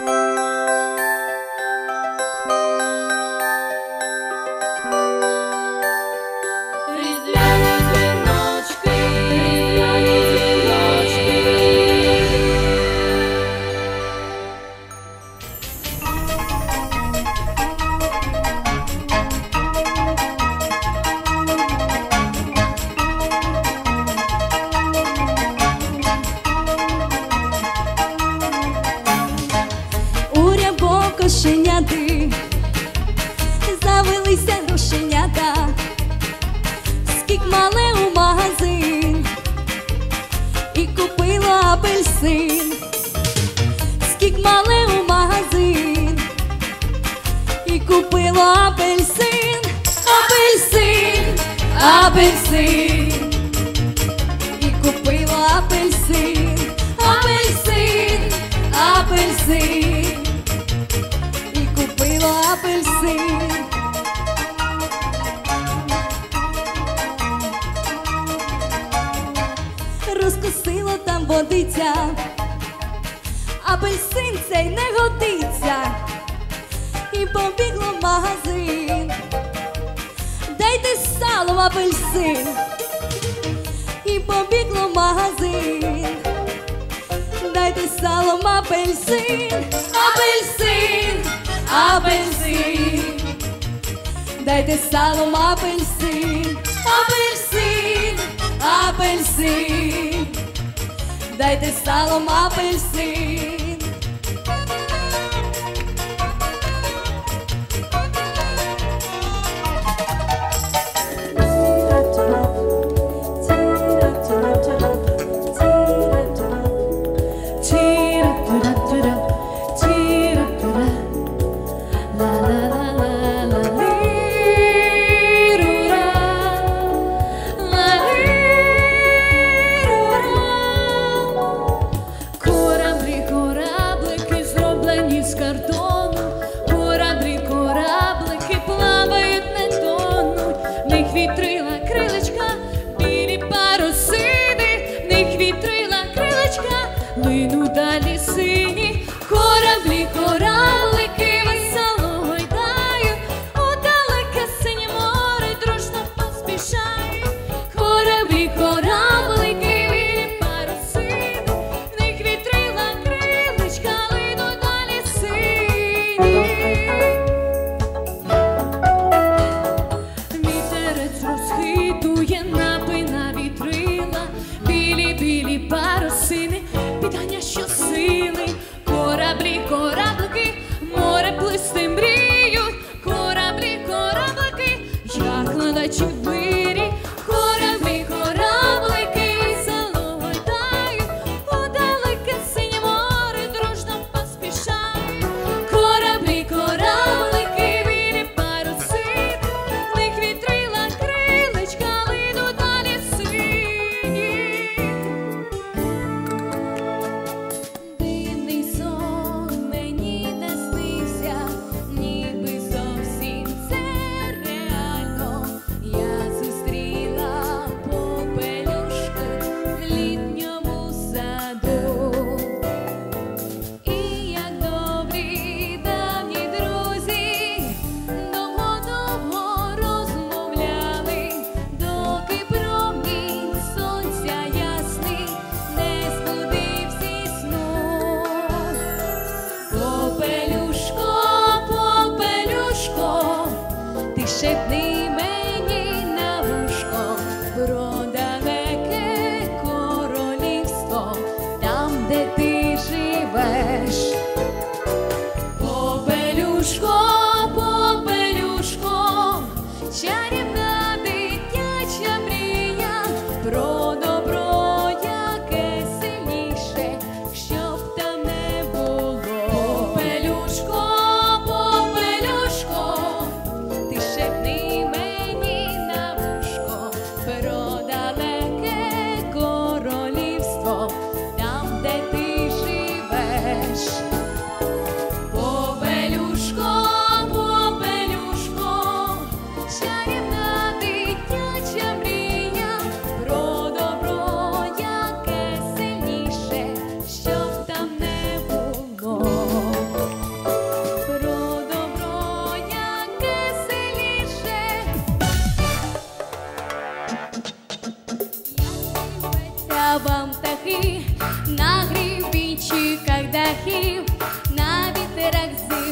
you апельсин, і купила апельсин, апельсин, апельсин, і купила апельсин. Розкусило там водиця, апельсин цей не годиться, і побігло в магазин. Дайте апельсин, і побігло в магазин. Дайте салом апельсин, апельсин, апельсин. Дайте салом апельсин, апельсин, апельсин. Дайте салом апельсин. птахів на вітерах зим.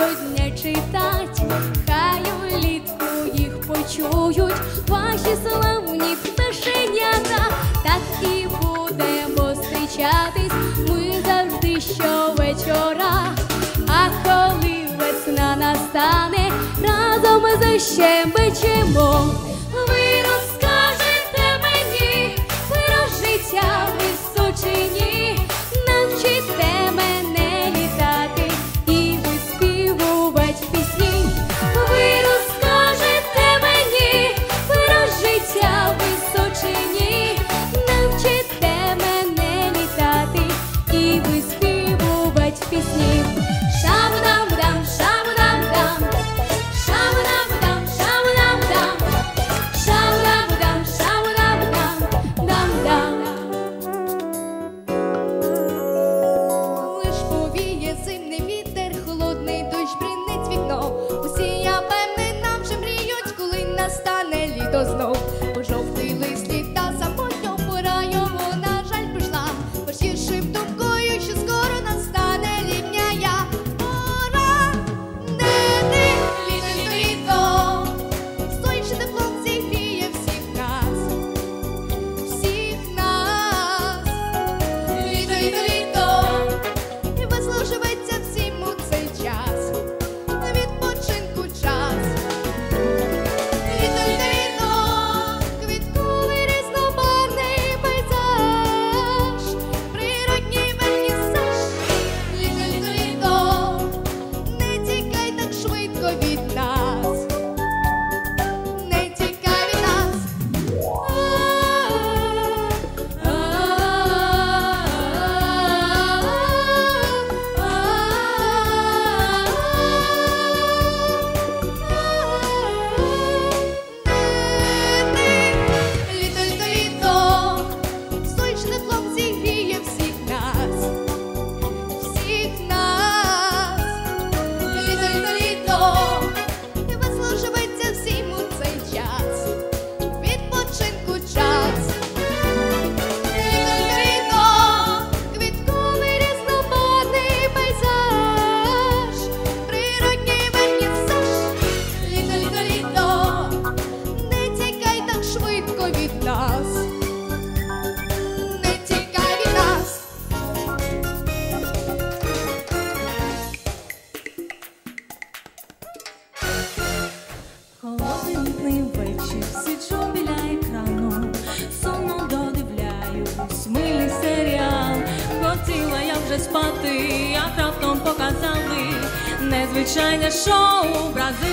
щодня читать, хай улітку їх почують, ваші славні пташенята, так і будемо зустрічатись ми завжди щовечора, а коли весна настане, разом защебечемо. que Show, Brasil.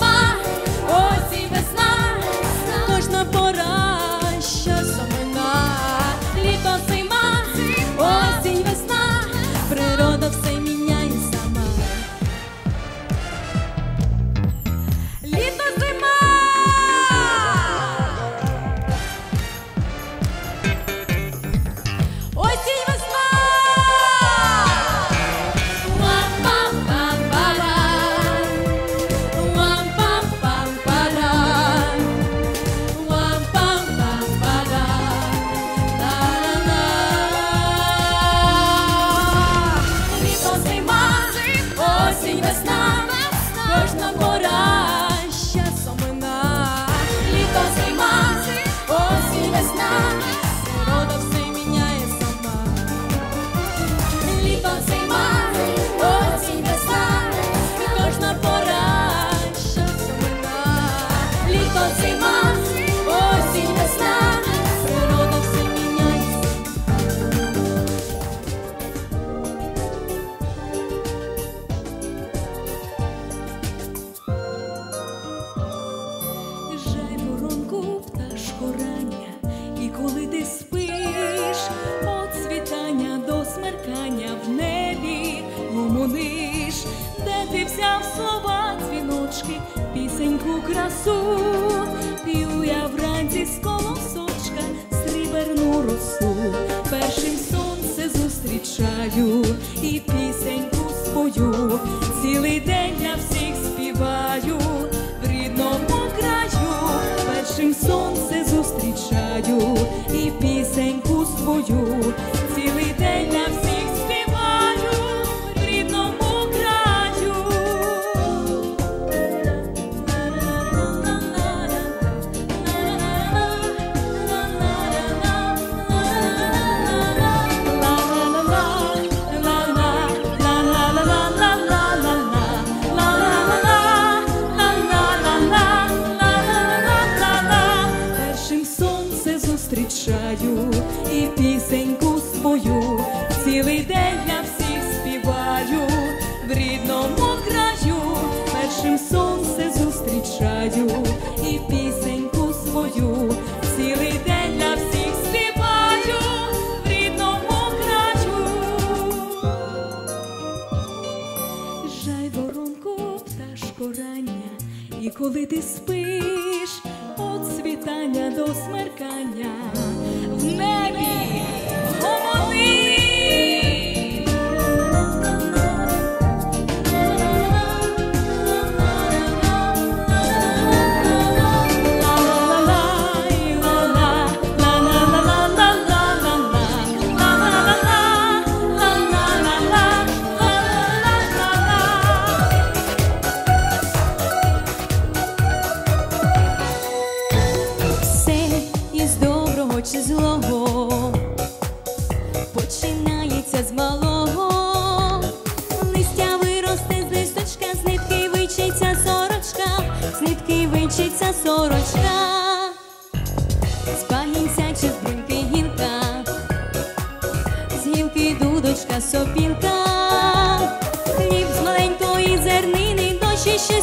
my красу, п'ю я вранці з колосочка стріберну росу, першим сонце зустрічаю і пісеньку спою. Цілий день я всіх співаю в рідному краю, першим сонце зустрічаю і пісеньку свою. краю, першим сонце зустрічаю і пісеньку свою цілий день для всіх співаю в рідному краю. Жай воронку пташко і коли ти спиш, от світання до смеркання в небі. хоче злого, починається з малого, листя виросте з листочка, з нитки вичиться сорочка, з нитки вичиться сорочка, спагінця, пагінця чи з бруньки гінка, з гілки дудочка сопілка, хліб з маленької зернини дощі ще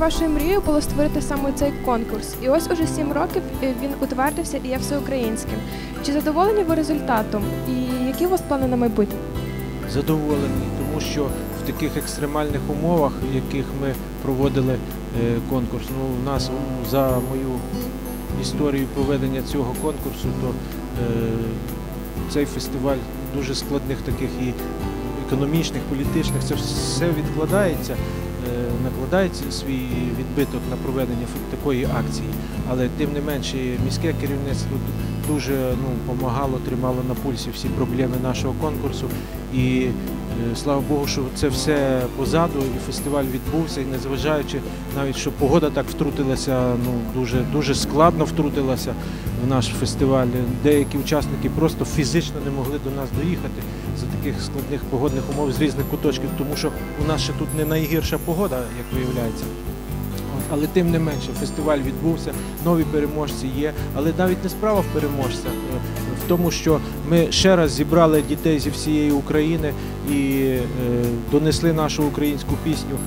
вашою мрією було створити саме цей конкурс. І ось уже сім років е, він утвердився і є всеукраїнським. Чи задоволені ви результатом? І які у вас плани на майбутнє? задоволений, тому що в таких екстремальних умовах, в яких ми проводили е, конкурс, ну у нас за мою історію проведення цього конкурсу, то е, цей фестиваль дуже складних таких і економічних, політичних, це все відкладається. Е, Накладається свій відбиток на проведення такої акції, але тим не менше міське керівництво дуже ну, допомагало, тримало на пульсі всі проблеми нашого конкурсу. І е, слава Богу, що це все позаду, і фестиваль відбувся, і незважаючи навіть, що погода так втрутилася, ну дуже дуже складно втрутилася в наш фестиваль. Деякі учасники просто фізично не могли до нас доїхати за таких складних погодних умов з різних куточків, тому що у нас ще тут не найгірша погода, як виявляється. Але тим не менше, фестиваль відбувся, нові переможці є. Але навіть не справа в переможцях, е, в тому, що ми ще раз зібрали дітей зі всієї України і е, донесли нашу українську пісню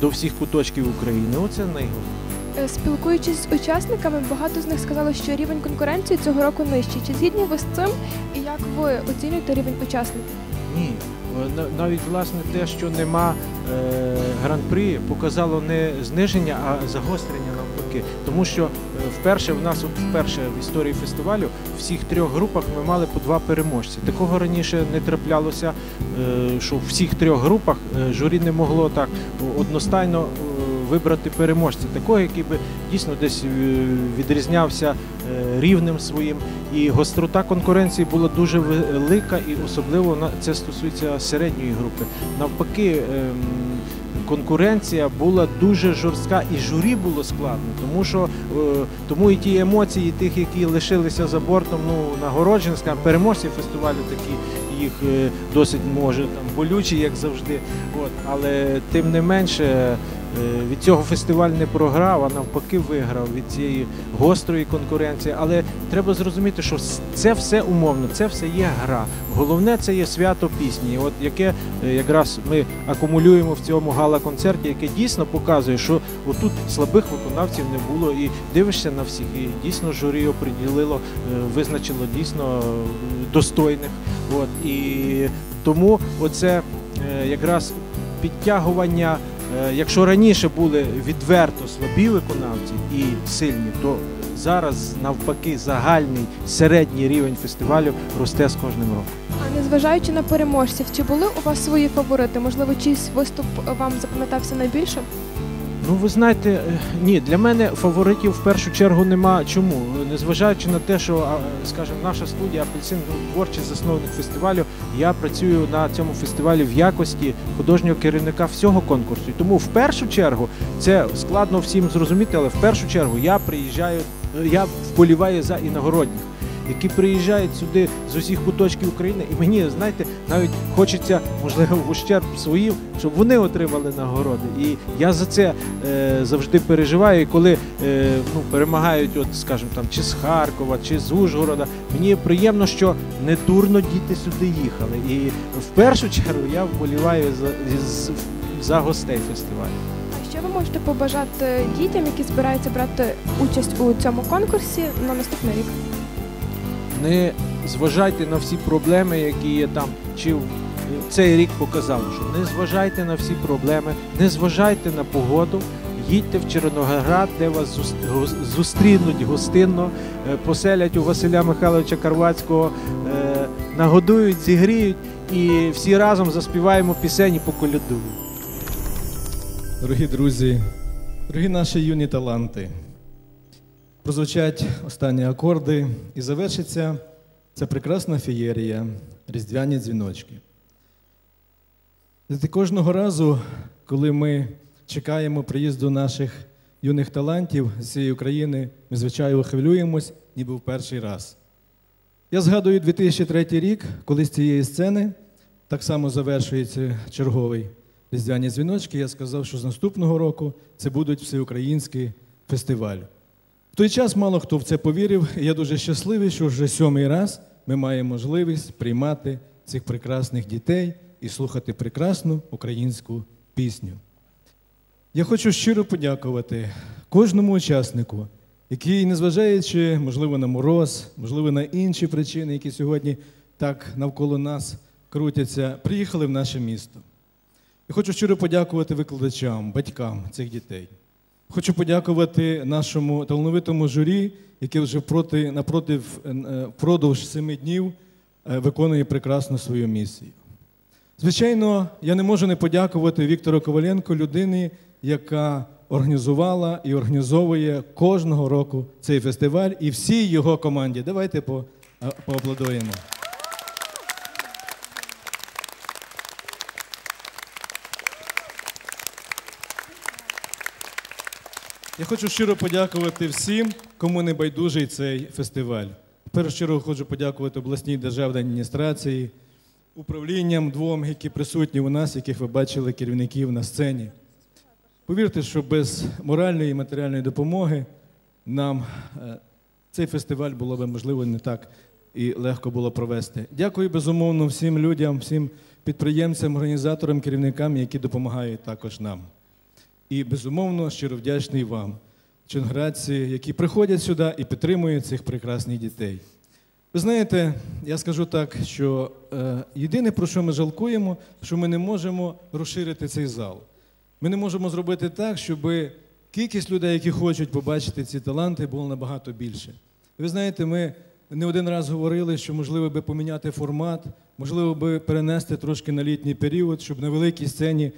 до всіх куточків України. Оце найголовніше. Е, Спілкуючись з учасниками, багато з них сказали, що рівень конкуренції цього року нижчий. Чи згідні ви з цим? І як ви оцінюєте рівень учасників? Ні. Е, Навіть власне те, що нема е, гран-прі, показало не зниження, а загострення навпаки. Тому що е, вперше в нас, вперше в історії фестивалю, в всіх трьох групах ми мали по два переможці. Такого раніше не траплялося, е, що в всіх трьох групах журі не могло так одностайно вибрати переможця, такого, який би дійсно десь е, відрізнявся е, рівнем своїм. І гострота конкуренції була дуже велика, і особливо це стосується середньої групи. Навпаки, ем, конкуренція була дуже жорстка, і журі було складно, тому що е, тому і ті емоції тих, які лишилися за бортом, ну нагороджені, переможці фестивалю такі їх досить може там болючі, як завжди. От, але тим не менше. Е, Від цього фестиваль не програв, а навпаки виграв від цієї гострої конкуренції. Але треба зрозуміти, що це все умовно, це все є гра. Головне це є свято пісні, от яке е, якраз ми акумулюємо в цьому гала-концерті, яке дійсно показує, що отут слабих виконавців не було, і дивишся на всіх, і дійсно журі оприділило, е, визначило дійсно достойних. От і тому оце якраз підтягування. Е, Якщо раніше були відверто слабі виконавці і сильні, то зараз навпаки загальний середній рівень фестивалю росте з кожним роком. А незважаючи на переможців, чи були у вас свої фаворити? Можливо, чийсь виступ вам запам'ятався найбільше? Ну, ви знаєте, е, ні, для мене фаворитів в першу чергу нема. Чому? Незважаючи на те, що, скажімо, наша студія Апельсин творчий засновник фестивалю, я працюю на цьому фестивалі в якості художнього керівника всього конкурсу. І тому в першу чергу це складно всім зрозуміти, але в першу чергу я приїжджаю, е, я вболіваю за іногородніх. Які приїжджають сюди з усіх куточків України, і мені знаєте, навіть хочеться, можливо, в ущерб своїм, щоб вони отримали нагороди. І я за це е, завжди переживаю. І коли е, ну, перемагають, от, скажімо, там, чи з Харкова, чи з Ужгорода, мені приємно, що не дурно діти сюди їхали. І в першу чергу я вболіваю за, за гостей фестивалю. Що ви можете побажати дітям, які збираються брати участь у цьому конкурсі на наступний рік? Не зважайте на всі проблеми, які є там, чи цей рік показало, що не зважайте на всі проблеми, не зважайте на погоду. Їдьте в Червоноград, де вас зустрінуть гостинно, е, поселять у Василя Михайловича Карвацького, е, нагодують, зігріють і всі разом заспіваємо пісень і поколядуємо. Дорогі друзі, дорогі наші юні таланти, прозвучать останні акорди і завершиться ця прекрасна феєрія, різдвяні дзвіночки. Знаєте, Кожного разу, коли ми чекаємо приїзду наших юних талантів з цієї України, ми, звичайно, хвилюємось, ніби в перший раз. Я згадую 2003 рік, коли з цієї сцени так само завершується черговий різдвяні дзвіночки. Я сказав, що з наступного року це будуть всеукраїнський фестиваль. В той час мало хто в це повірив, і я дуже щасливий, що вже сьомий раз ми маємо можливість приймати цих прекрасних дітей і слухати прекрасну українську пісню. Я хочу щиро подякувати кожному учаснику, який, незважаючи, можливо, на мороз, можливо, на інші причини, які сьогодні так навколо нас крутяться, приїхали в наше місто. Я хочу щиро подякувати викладачам, батькам цих дітей. Хочу подякувати нашому талановитому журі, яке вже проти, напротив, е, е, впродовж семи днів е, виконує прекрасно свою місію. Звичайно, я не можу не подякувати Віктору Коваленко, людині, яка організувала і організовує кожного року цей фестиваль і всій його команді. Давайте по- поаплодуємо. Я хочу щиро подякувати всім, кому не байдужий цей фестиваль. Першу чергу хочу подякувати обласній державній адміністрації, управлінням двом, які присутні у нас, яких ви бачили керівників на сцені. Повірте, що без моральної і матеріальної допомоги нам е, цей фестиваль було б можливо не так і легко було провести. Дякую безумовно всім людям, всім підприємцям, організаторам, керівникам, які допомагають також нам. І безумовно щиро вдячний вам, чинградці, які приходять сюди і підтримують цих прекрасних дітей. Ви знаєте, я скажу так, що е, єдине, про що ми жалкуємо, що ми не можемо розширити цей зал. Ми не можемо зробити так, щоб кількість людей, які хочуть побачити ці таланти, було набагато більше. Ви знаєте, ми не один раз говорили, що можливо би поміняти формат, можливо би перенести трошки на літній період, щоб на великій сцені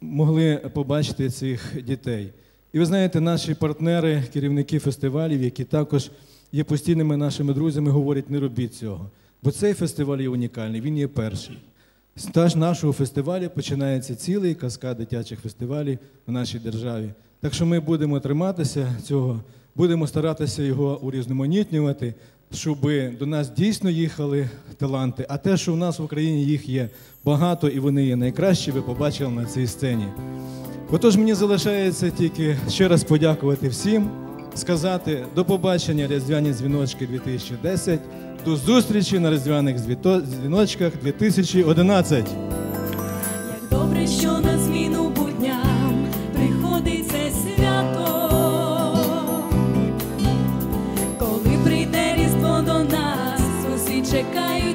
могли побачити цих дітей. І ви знаєте, наші партнери, керівники фестивалів, які також є постійними нашими друзями, говорять, не робіть цього. Бо цей фестиваль є унікальний, він є перший. З нашого фестивалю починається цілий каскад дитячих фестивалів в нашій державі. Так що ми будемо триматися цього, будемо старатися його урізноманітнювати, щоб до нас дійсно їхали таланти. А те, що в нас в Україні їх є багато і вони є найкращі, ви побачили на цій сцені. Отож, мені залишається тільки ще раз подякувати всім, сказати до побачення Різдвяні дзвіночки 2010, до зустрічі на Різдвяних дзвіночках 2011. Як добре, що чекають нетерпляче.